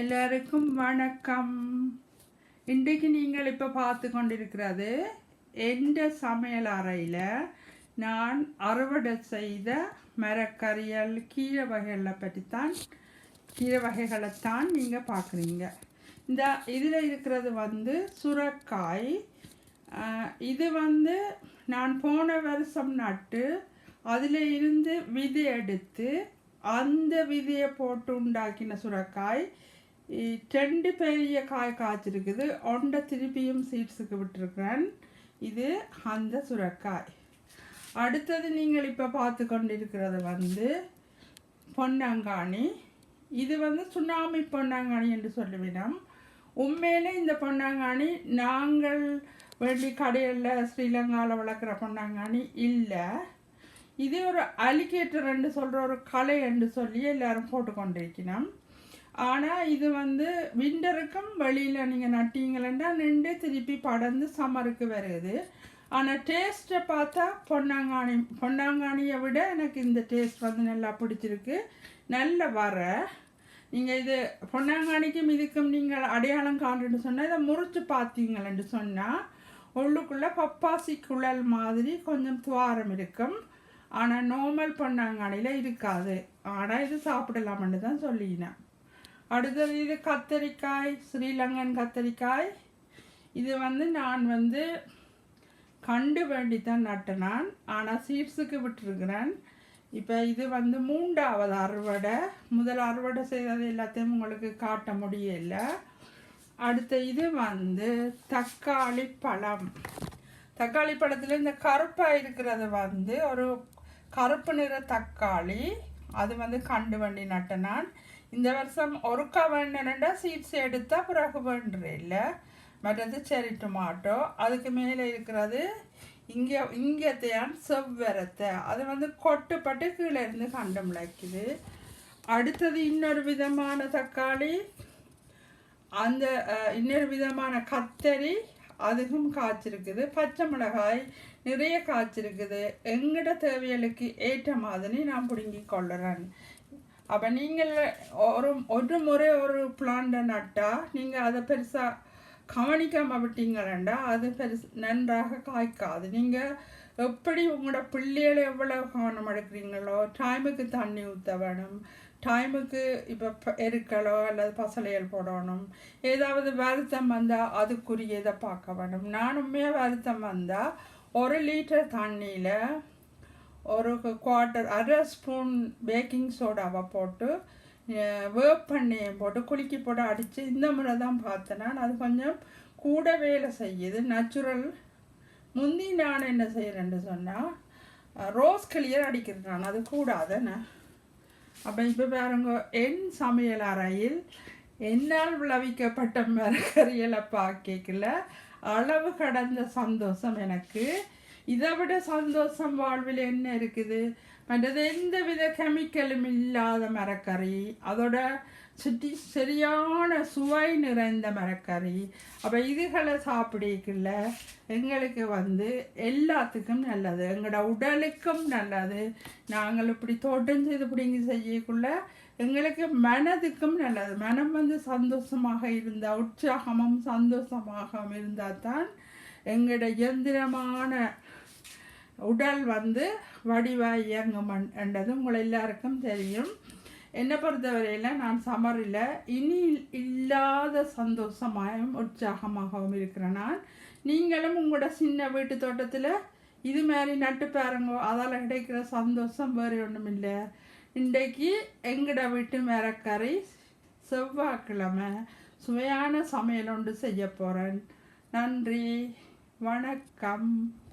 எல்லாருக்கும் வணக்கம். இன்றைக்கு நீங்கள் இப்போ பார்த்து கொண்டிருக்கிறது எந்த சமையல் அறையில் நான் அறுவடை செய்த மரக்கறிகள் கீரை வகைகளை பற்றித்தான் கீரை வகைகளைத்தான் நீங்கள் பார்க்குறீங்க. இந்த இதில் இருக்கிறது வந்து சுரக்காய். இது வந்து நான் போன வருஷம் நட்டு அதில் இருந்து விதை எடுத்து அந்த விதையை போட்டு உண்டாக்கின சுரக்காய். ரெண்டு பெரிய காய் காய்ச்சிருக்குது ஒன்றை திருப்பியும் சீட்ஸுக்கு விட்டுருக்கிறேன் இது அந்த சுரக்காய் அடுத்தது நீங்கள் இப்போ பார்த்து கொண்டிருக்கிறது வந்து பொன்னாங்காணி இது வந்து சுனாமி பொன்னாங்காணி என்று சொல்லுவிடம் உண்மையிலே இந்த பொன்னாங்காணி நாங்கள் வேண்டி கடையில் ஸ்ரீலங்காவில் வளர்க்குற பொன்னாங்காணி இல்லை இது ஒரு அலிகேட்டர் என்று சொல்கிற ஒரு கலை என்று சொல்லி எல்லோரும் போட்டு கொண்டிருக்கணும் ஆனால் இது வந்து விண்டருக்கும் வெளியில் நீங்கள் நட்டீங்களா நின்று திருப்பி படர்ந்து சம்மருக்கு வருது. ஆனால் டேஸ்ட்டை பார்த்தா பொன்னாங்கானி பொன்னாங்கானியை விட எனக்கு இந்த டேஸ்ட் வந்து நல்லா பிடிச்சிருக்கு. நல்ல வர. நீங்கள் இது பொன்னாங்கானிக்கும் இதுக்கும் நீங்கள் அடையாளம் காணுன்னு சொன்னால் இதை முறிச்சு பார்த்தீங்களேன்னு சொன்னால் உள்ளுக்குள்ளே பப்பாசி குழல் மாதிரி கொஞ்சம் துவாரம் இருக்கும். ஆனால் நார்மல் பொன்னாங்கானியில் இருக்காது. ஆனால் இது சாப்பிடலாம்னு தான் சொல்லினேன். அடுத்தது இது கத்தரிக்காய் ஸ்ரீலங்கன் கத்தரிக்காய். இது வந்து நான் வந்து கண்டு வேண்டி தான் நட்டினான். ஆனால் சீட்ஸுக்கு விட்டுருக்கிறேன். இப்போ இது வந்து மூன்றாவது அறுவடை. முதல் அறுவடை செய்தது எல்லாத்தையும் உங்களுக்கு காட்ட முடியல. அடுத்த இது வந்து தக்காளி பழம். தக்காளி பழத்தில் இந்த கருப்பாக இருக்கிறது வந்து ஒரு கருப்பு நிற தக்காளி. அது வந்து கண்டு வண்டி நட்டினான். இந்த வருஷம் ஒருக்கா வேண்டணுண்டா சீட்ஸ் எடுத்தால் பிறகு வேண்டுற இல்லை. மற்றது செரி டொமாட்டோ அதுக்கு மேலே இருக்கிறது இங்கே இங்கத்தையான் செவ்வரத்தை. அது வந்து கொட்டுப்பட்டு கீழே இருந்து கண்டு முளைக்குது அடுத்தது இன்னொரு விதமான தக்காளி. அந்த இன்னொரு விதமான கத்தரி. அதுவும் காய்ச்சிருக்குது. பச்சை மிளகாய் நிறைய காய்ச்சிருக்குது. எங்கட தேவைகளுக்கு ஏற்ற மாதிரி நான் பிடுங்கி கொள்ளுறேன் அப்போ நீங்கள் ஒரு ஒரு முறை ஒரு பிளான்ட்டை நட்டால் நீங்கள் அதை பெருசாக கவனிக்காமல் விட்டீங்கன்னா அது பெருசு நன்றாக காய்க்காது. நீங்கள் எப்படி உங்களோட பிள்ளைகளை எவ்வளோ கவனம் எடுக்கிறீங்களோ டைமுக்கு தண்ணி ஊற்ற வேணும் டைமுக்கு இப்போ எருக்களோ அல்லது பசலையல் போடணும் ஏதாவது வருத்தம் வந்தால் அதுக்குரியதை பார்க்க வேணும். நானுமே வருத்தம் வந்தால் ஒரு லிட்டர் தண்ணியில் ஒரு குவார்ட்டர் அரை ஸ்பூன் பேக்கிங் சோடாவை போட்டு வேப்பெண்ணெயை போட்டு குலுக்கி போட்டு அடித்து இந்த முறை தான் பார்த்தேன்னா அது கொஞ்சம் கூட வேலை செய்யுது. நேச்சுரல் முந்தி நான் என்ன செய்கிறேன்னு சொன்னால் ரோஸ் கிளியர் அடிக்கிறது நான். அது கூடாதுன்னு அப்போ இப்போ பாருங்க என் சமையல் அறையில் என்னால் விளைவிக்கப்பட்ட மரக்கறிகளை பார்க்கல அளவு கடந்த சந்தோஷம் எனக்கு. இதை விட சந்தோஷம் வாழ்வில் என்ன இருக்குது? மற்றது எந்த வித கெமிக்கலும் இல்லாத மரக்கறி அதோட சுற்றி சரியான சுவை நிறைந்த மரக்கறி. அப்போ இதுகளை சாப்பிடக்குள்ள எங்களுக்கு வந்து எல்லாத்துக்கும் நல்லது. எங்களோட உடலுக்கும் நல்லது. நாங்கள் இப்படி தோட்டம் செய்து பிடிங்கி செய்யக்குள்ள எங்களுக்கு மனதுக்கும் நல்லது. மனம் வந்து சந்தோஷமாக இருந்தால் உற்சாகமும் சந்தோஷமாக இருந்தால் தான் எங்களோட இயந்திரமான உடல் வந்து வடிவாக இயங்கும் என்றது உங்கள் எல்லாருக்கும் தெரியும். என்னை பொறுத்தவரையில் நான் சமரில் இனி இல்லாத சந்தோஷமாகவும் உற்சாகமாகவும் இருக்கிறேன் நான். நீங்களும் உங்களோட சின்ன வீட்டு தோட்டத்தில் இது மாதிரி நட்டு பாருங்க அதால் கிடைக்கிற சந்தோஷம் வேறு ஒன்றும் இல்லை இன்றைக்கு எங்கட வீட்டு மரக்கறி செவ்வாய்க்கிழமை சுவையான சமையல் ஒன்று செய்ய போகிறேன் நன்றி வணக்கம்.